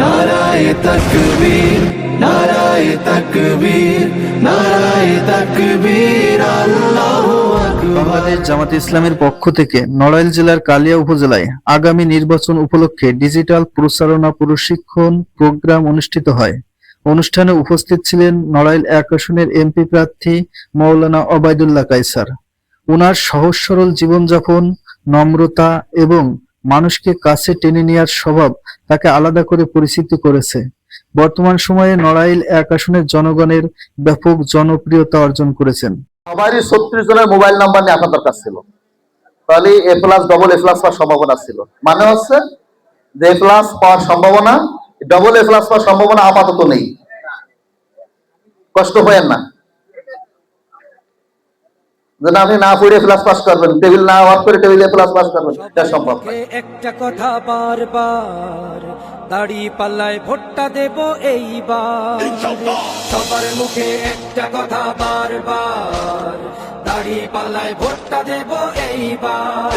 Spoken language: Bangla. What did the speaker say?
নারায় তকবীর নারায় তকবীর নারায় তকবীর বাংলাদেশ জামাতে ইসলামের পক্ষ থেকে নড়াইল জেলার কালিয়া উপজেলায় আগামী নির্বাচন উপলক্ষে ডিজিটাল প্রচারণা প্রশিক্ষণ প্রোগ্রাম অনুষ্ঠিত হয়। অনুষ্ঠানে উপস্থিত ছিলেন নড়াইল এক আসনের এমপি প্রার্থী মৌলানা ওবায়দুল্লাহ কাইসার ওনার সহজ সরল জীবনযাপন, নম্রতা এবং মানুষকে কাছে টেনে নেওয়ার স্বভাব তাকে আলাদা করে পরিচিত করেছে। বর্তমান সময়ে নড়াইল এক আসনের জনগণের ব্যাপক জনপ্রিয়তা অর্জন করেছেন। সবারই ছত্রিশ জনের মোবাইল নাম্বার নিয়ে আসার দরকার ছিল। তাহলে A plus double A plus পাওয়ার সম্ভাবনা ছিল। মানে হচ্ছে যে এ প্লাস পাওয়ার সম্ভাবনা ডবল এ প্লাস পাওয়ার সম্ভাবনা আপাতত নেই। কষ্ট হয়েন না। যেন আপনি না পড়ে প্লাস পাস করবেন টেবিল না অফ করে টেবিলে প্লাস পাস করবেন এটা সম্ভব একটা কথা বারবার দাড়ি পাল্লায় ভোটটা দেব এইবার। সবার মুখে একটা কথা বারবার দাড়ি পাল্লায় ভোটটা দেব এইবার।